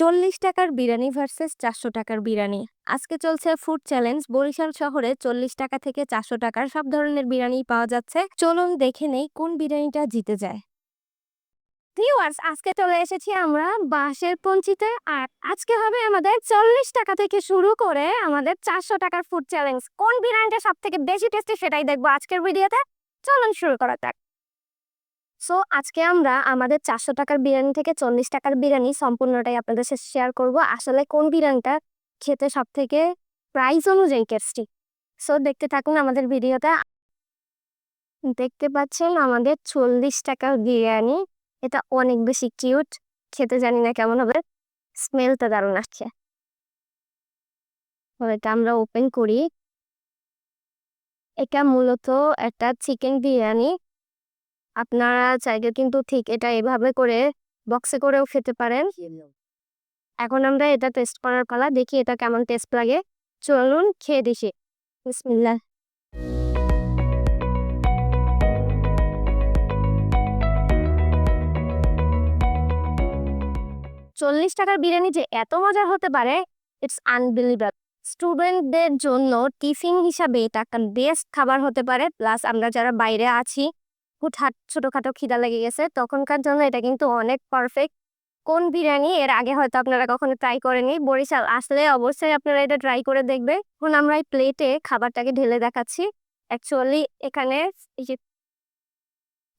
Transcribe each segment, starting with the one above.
চল্লিশ টাকার বিরিয়ানি ভার্সেস চারশো টাকার বিরিয়ানি। আজকে চলছে ফুড চ্যালেঞ্জ বরিশাল শহরে চল্লিশ টাকা থেকে চারশো টাকার সব ধরনের বিরিয়ানি পাওয়া যাচ্ছে। চলুন দেখে নেই কোন বিরিয়ানিটা জিতে যায়। ভিউয়ার্স আজকে চলে এসেছি আমরা বাঁশের পঞ্চিতে। আর আজকে হবে আমাদের চল্লিশ টাকা থেকে শুরু করে আমাদের চারশো টাকার ফুড চ্যালেঞ্জ কোন বিরিয়ানিটা সব থেকে বেশি টেস্টি সেটাই দেখব আজকের ভিডিওতে চলুন শুরু করা যাক। সো আজকে আমরা আমাদের চারশো টাকার বিরিয়ানি থেকে চল্লিশ টাকার বিরিয়ানি সম্পূর্ণটাই আপনাদের সাথে শেয়ার করব। আসলে কোন বিরিয়ানিটা খেতে সব থেকে প্রাইস অনুযায়ী টেস্টি সো দেখতে থাকুন আমাদের ভিডিওটা দেখতে পাচ্ছেন আমাদের চল্লিশ টাকার বিরিয়ানি। এটা অনেক বেশি কিউট খেতে জানি না কেমন হবে। স্মেলটা দারুণ আসছে। এটা আমরা ওপেন করি। এটা মূলত একটা চিকেন বিরিয়ানি। আপনারা চাইলে কিন্তু ঠিক এটা এভাবে করে বক্সে করেও খেতে পারেন। এখন আমরা এটা টেস্ট করার পালা দেখি এটা কেমন টেস্ট লাগে। চলুন খেয়ে দেখি। বিসমিল্লাহ। চল্লিশ টাকার বিরিয়ানি যে এত মজার হতে পারে ইটস আনবিলিভেবল স্টুডেন্টদের জন্য টিফিন হিসাবে এটা একটা বেস্ট খাবার হতে পারে। প্লাস আমরা যারা বাইরে আছি হুটহাট ছোটখাটো খিদা লেগে গেছে। তখনকার জন্য এটা কিন্তু অনেক পারফেক্ট কোন বিরিয়ানি? এর আগে হয়তো আপনারা কখনো ট্রাই করেনি বরিশাল আসলে অবশ্যই আপনারা এটা ট্রাই করে দেখবে এখন আমরা এই প্লেটে খাবারটাকে ঢেলে দেখাচ্ছি। অ্যাকচুয়ালি এখানে এই যে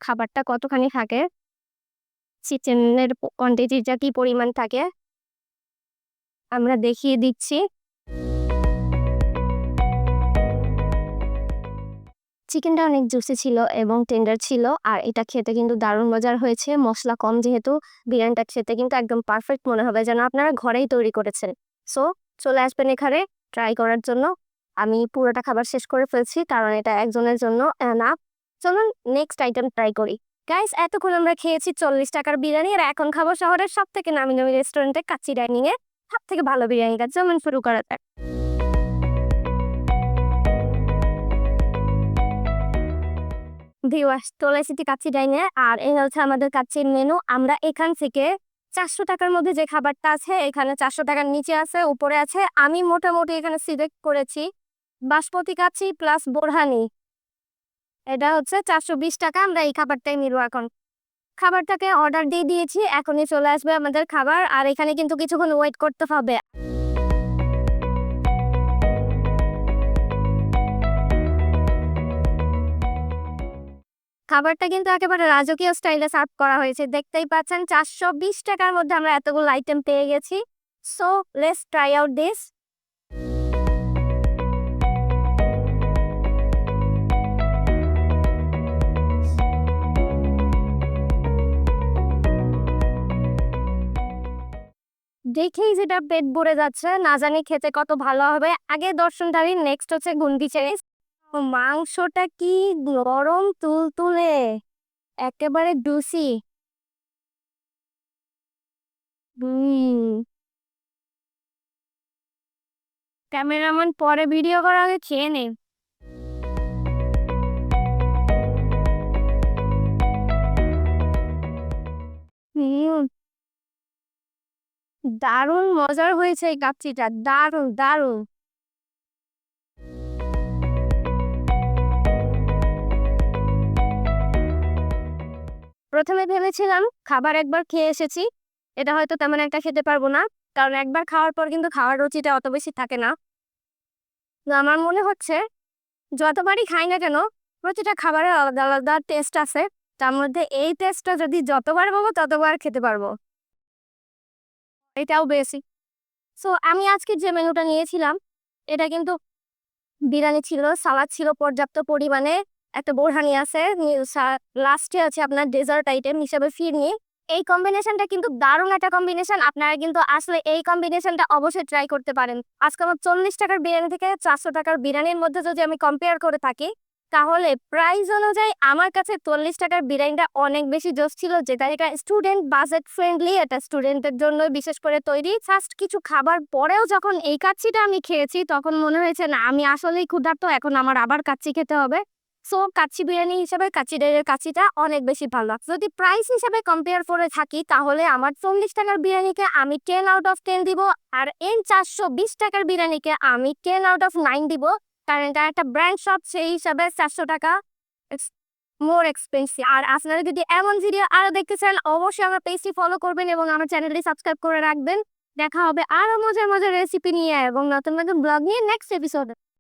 খাবারটা কতখানি থাকে? চিকেনের কোয়ান্টিটিটা কি পরিমাণ থাকে? আমরা দেখিয়ে দিচ্ছি। চিকেনটা অনেক জুসি ছিল এবং টেন্ডার ছিল। আর এটা খেতে কিন্তু দারুণ মজার হয়েছে। মশলা কম যেহেতু, বিরিয়ানিটা খেতে কিন্তু একদম পারফেক্ট মনে হবে যেন আপনারা ঘরেই তৈরি করেছেন। সো চলে আসবেন এখানে ট্রাই করার জন্য। আমি পুরোটা খাবার শেষ করে ফেলছি, কারণ এটা একজনের জন্য না চলুন নেক্সট আইটেম ট্রাই করি। গাইস এতক্ষণ আমরা খেয়েছি চল্লিশ টাকার বিরিয়ানি, আর এখন খাব শহরের সব থেকে নামি নামি রেস্টুরেন্টে কাচ্চি ডাইনিং এ সব থেকে ভালো বিরিয়ানিটা যেমন শুরু করা যাক। ভিউয়ার্স চলে এসেছি কাচ্চি ডাইনে আর এই হচ্ছে আমাদের কাচ্চির মেনু। আমরা এখান থেকে চারশো টাকার মধ্যে যে খাবারটা আছে, এখানে চারশো টাকার নিচে আছে, উপরে আছে। আমি মোটামুটি এখানে সিলেক্ট করেছি বাসপতি কাচ্চি প্লাস বোরহানি। এটা হচ্ছে চারশো বিশ টাকা, আমরা এই খাবারটাই নিব এখন। খাবারটাকে অর্ডার দিয়ে দিয়েছি, এখনই চলে আসবে আমাদের খাবার, আর এখানে কিন্তু কিছুক্ষণ ওয়েট করতে হবে। খাবারটা কিন্তু একেবারে রাজকীয় স্টাইলে সার্ভ করা হয়েছে। দেখতেই পাচ্ছেন চারশো বিশ টাকার মধ্যে আমরা এতগুলো আইটেম পেয়ে গেছি। So let's try out this দেখেই যেটা পেট ভরে যাচ্ছে, না জানি খেতে কত ভালো হবে। আগে দর্শনদারি নেক্সট হচ্ছে গুন্ডি চেরিস মাংসটা কি গরম তুলতুলে? একেবারে ডুসি হুম। ক্যামেরাম্যান পরে ভিডিও করার আগে খেয়ে নে। দারুণ মজার হয়েছে এই কাচ্চিটা। দারুণ দারুণ। প্রথমে ভেবেছিলাম খাবার একবার খেয়ে এসেছি। এটা হয়তো তেমন একটা খেতে পারব না, কারণ একবার খাওয়ার পর কিন্তু খাওয়ার রুচিটা অত বেশি থাকে না। আমার মনে হচ্ছে, যতবারই খাই না কেন, প্রতিটা খাবারের আলাদা আলাদা টেস্ট আছে। তার মধ্যে এই টেস্টটা যদি যতবার পাবো, ততবার খেতে পারব। এটাও বেশি। সো আমি আজকে যে মেনুটা নিয়েছিলাম, এটা কিন্তু বিরিয়ানি ছিল, সালাদ ছিল পর্যাপ্ত পরিমাণে। একটা বোরহানি আছে লাস্টে আছে আপনার ডেজার্ট আইটেম হিসেবে ফিরনি এই কম্বিনেশনটা কিন্তু দারুণ একটা কম্বিনেশন আপনারা কিন্তু আসলে এই কম্বিনেশনটা অবশ্যই ট্রাই করতে পারেন। আজকে আমার চল্লিশ টাকার বিরিয়ানি থেকে চারশো টাকার বিরিয়ানির মধ্যে যদি আমি কম্পেয়ার করে থাকি, তাহলে প্রাইস অনুযায়ী আমার কাছে চল্লিশ টাকার বিরিয়ানিটা অনেক বেশি জোস ছিল, যেটা এটা স্টুডেন্ট বাজেট ফ্রেন্ডলি এটা স্টুডেন্টের জন্য বিশেষ করে তৈরি। ফার্স্ট কিছু খাবার পরেও যখন এই কাচ্ছিটা আমি খেয়েছি, তখন মনে হয়েছে, না, আমি আসলেই ক্ষুধার্ত, এখন আমার আবার কাচ্ছি খেতে হবে। সো কাচ্চি বিরিয়ানি হিসাবে কাচ্চি ডালের কাচ্চিটা অনেক বেশি ভালো। যদি প্রাইস হিসাবে কম্পেয়ার করে থাকি, তাহলে আমার চল্লিশ টাকার বিরিয়ানিকে আমি টেন আউট অফ টেন দিব আর এন চারশো বিশ টাকার বিরিয়ানিকে আমি টেন আউট অফ নাইন দিব। কারণ এটা একটা ব্র্যান্ড শপ সেই হিসাবে চারশো টাকা মোর এক্সপেন্সিভ আর আপনারা যদি এমন ভিডিও আরও দেখতে চান, অবশ্যই আমার পেজটি ফলো করবেন এবং আমার চ্যানেলটি সাবস্ক্রাইব করে রাখবেন। দেখা হবে আরও মজার মজার রেসিপি নিয়ে এবং নতুন নতুন ব্লগ নিয়ে নেক্সট এপিসোডে